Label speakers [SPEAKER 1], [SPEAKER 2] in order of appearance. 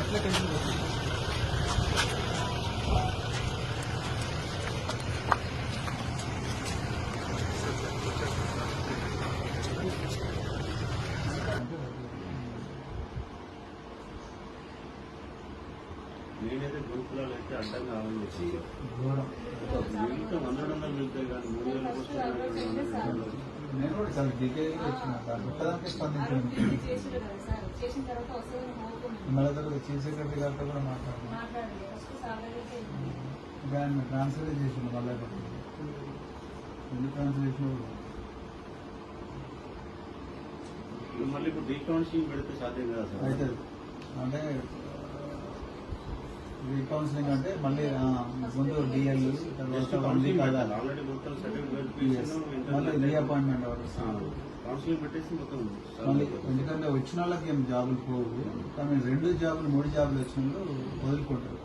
[SPEAKER 1] ఎట్లా టెన్షన్ వస్తుంది
[SPEAKER 2] నేనైతే గురుకులాలు అయితే అడ్డంగా ఆమె
[SPEAKER 1] చాలా డీటెయిల్గా ఒక్కదానికి
[SPEAKER 3] తర్వాత వస్తుందని కోరుకున్నాను
[SPEAKER 1] మళ్ళీ తర్వాత చీఫ్ సెక్రటరీ గారితో కూడా. ఇంకా ఆయన ట్రాన్స్ఫర్ చేసిండు మళ్ళీ ఎందుకు ట్రాన్స్ఫర్ చేసినప్పుడు
[SPEAKER 2] మళ్ళీ ఇప్పుడు రీకౌన్సిలింగ్ పెడితే సాధ్యం కదా సార్?
[SPEAKER 1] అయితే అంటే రీకౌన్సిలింగ్ అంటే మళ్ళీ ముందు డిఎల్ తర్వాత వన్ వీక్
[SPEAKER 2] కౌన్సిలింగ్
[SPEAKER 1] Yes. మళ్ళీ రీఅపాయింట్మెంట్
[SPEAKER 2] కౌన్సిలింగ్
[SPEAKER 1] మళ్ళీ ఎందుకంటే వచ్చిన వాళ్ళకి ఏం జాబులు పోవు. కానీ రెండు జాబులు మూడు జాబులు వచ్చిన వాళ్ళు వదులుకుంటారు.